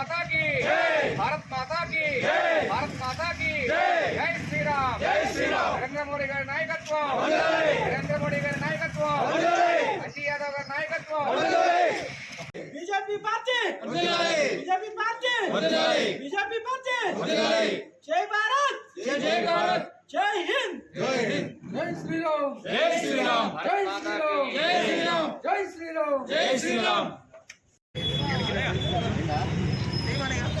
माता की भारत माता की भारत माता की జై శ్రీరామ్ జై శ్రీరామ్ నరేంద్ర మోడీ గారి నాయకత్వం నరేంద్ర మోడీ గారి నాయకత్వం అజయ్ యాదవ్ గారి నాయకత్వం BJP party BJP party BJP party జై భారత్ జై భారత్ జై హింద్ జై శ్రీరామ్ జై శ్రీరామ్ జై శ్రీరామ్ జై శ్రీరామ్ జై శ్రీరామ్ జై శ్రీరామ్ เลยครับ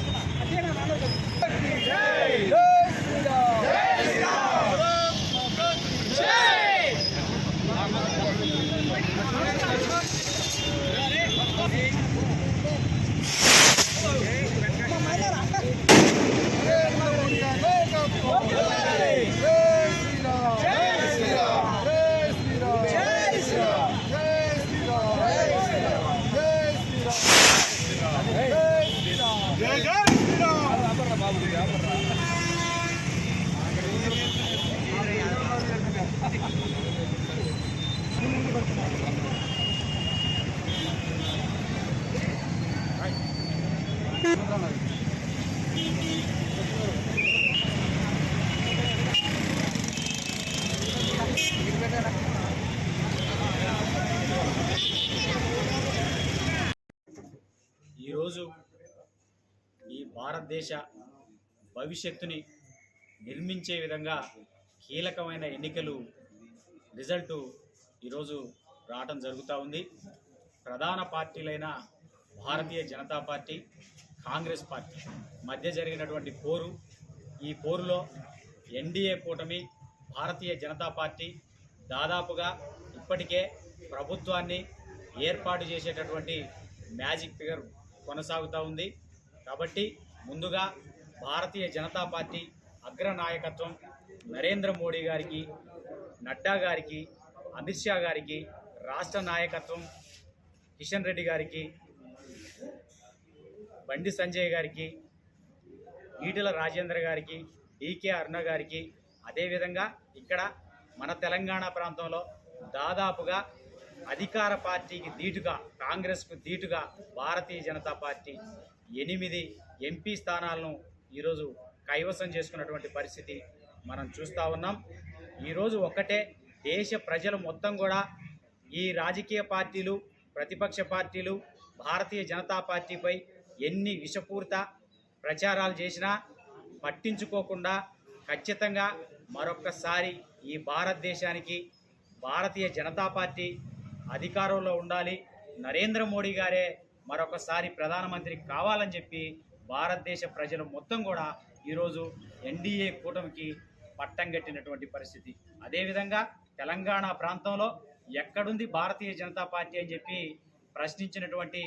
ఈరోజు ఈ భారతదేశ భవిష్యత్తుని నిర్మించే విధంగా కీలకమైన ఎన్నికలు రిజల్టు ఈరోజు రావటం జరుగుతూ ఉంది. ప్రధాన పార్టీలైన భారతీయ జనతా పార్టీ కాంగ్రెస్ పార్టీ మధ్య జరిగినటువంటి పోరు. ఈ పోరులో ఎన్డీఏ కూటమి భారతీయ జనతా పార్టీ దాదాపుగా ఇప్పటికే ప్రభుత్వాన్ని ఏర్పాటు చేసేటటువంటి మ్యాజిక్ ఫిగర్ కొనసాగుతూ ఉంది. కాబట్టి ముందుగా భారతీయ జనతా పార్టీ అగ్ర నాయకత్వం నరేంద్ర మోడీ గారికి నడ్డా గారికి అమిత్ షా గారికి రాష్ట్ర నాయకత్వం కిషన్ రెడ్డి గారికి బండి సంజయ్ గారికి ఈటల రాజేంద్ర గారికి డీకే అరుణ గారికి అదేవిధంగా ఇక్కడ మన తెలంగాణ ప్రాంతంలో దాదాపుగా అధికార పార్టీకి ధీటుగా కాంగ్రెస్కు ధీటుగా భారతీయ జనతా పార్టీ ఎనిమిది ఎంపీ స్థానాలను ఈరోజు కైవసం చేసుకున్నటువంటి పరిస్థితి మనం చూస్తూ ఉన్నాం. ఈరోజు ఒక్కటే దేశ ప్రజలు మొత్తం కూడా ఈ రాజకీయ పార్టీలు ప్రతిపక్ష పార్టీలు భారతీయ జనతా పార్టీపై ఎన్ని విషపూరిత ప్రచారాలు చేసినా పట్టించుకోకుండా ఖచ్చితంగా మరొక్కసారి ఈ భారతదేశానికి భారతీయ జనతా పార్టీ అధికారంలో ఉండాలి. నరేంద్ర మోడీ గారే మరొకసారి ప్రధానమంత్రి కావాలని చెప్పి భారతదేశ ప్రజలు మొత్తం కూడా ఈరోజు ఎన్డీఏ కూటమికి పట్టం కట్టినటువంటి పరిస్థితి. అదేవిధంగా తెలంగాణ ప్రాంతంలో ఎక్కడుంది భారతీయ జనతా పార్టీ అని చెప్పి ప్రశ్నించినటువంటి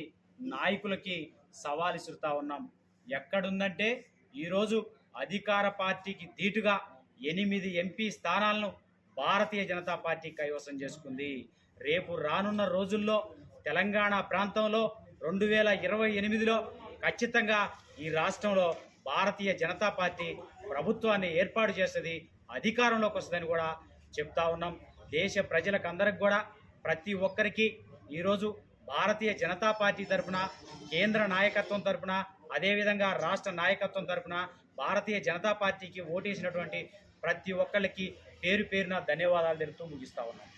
నాయకులకి సవాలు ఇసురుతా ఉన్నాం. ఎక్కడుందంటే ఈరోజు అధికార పార్టీకి ధీటుగా ఎనిమిది ఎంపీ స్థానాలను భారతీయ జనతా పార్టీ కైవసం చేసుకుంది. రేపు రానున్న రోజుల్లో తెలంగాణ ప్రాంతంలో రెండు వేల ఇరవై ఎనిమిదిలో ఖచ్చితంగా ఈ రాష్ట్రంలో భారతీయ జనతా పార్టీ ప్రభుత్వాన్ని ఏర్పాటు చేస్తుంది అధికారంలోకి వస్తుందని కూడా చెప్తా ఉన్నాం. దేశ ప్రజలకు అందరికి కూడా ప్రతి ఒక్కరికి ఈరోజు భారతీయ జనతా పార్టీ తరపున కేంద్ర నాయకత్వం తరపున అదేవిధంగా రాష్ట్ర నాయకత్వం తరపున భారతీయ జనతా పార్టీకి ఓటేసినటువంటి ప్రతి ఒక్కరికి పేరు పేరున ధన్యవాదాలు తెలుపుతూ ముగిస్తా ఉన్నాను.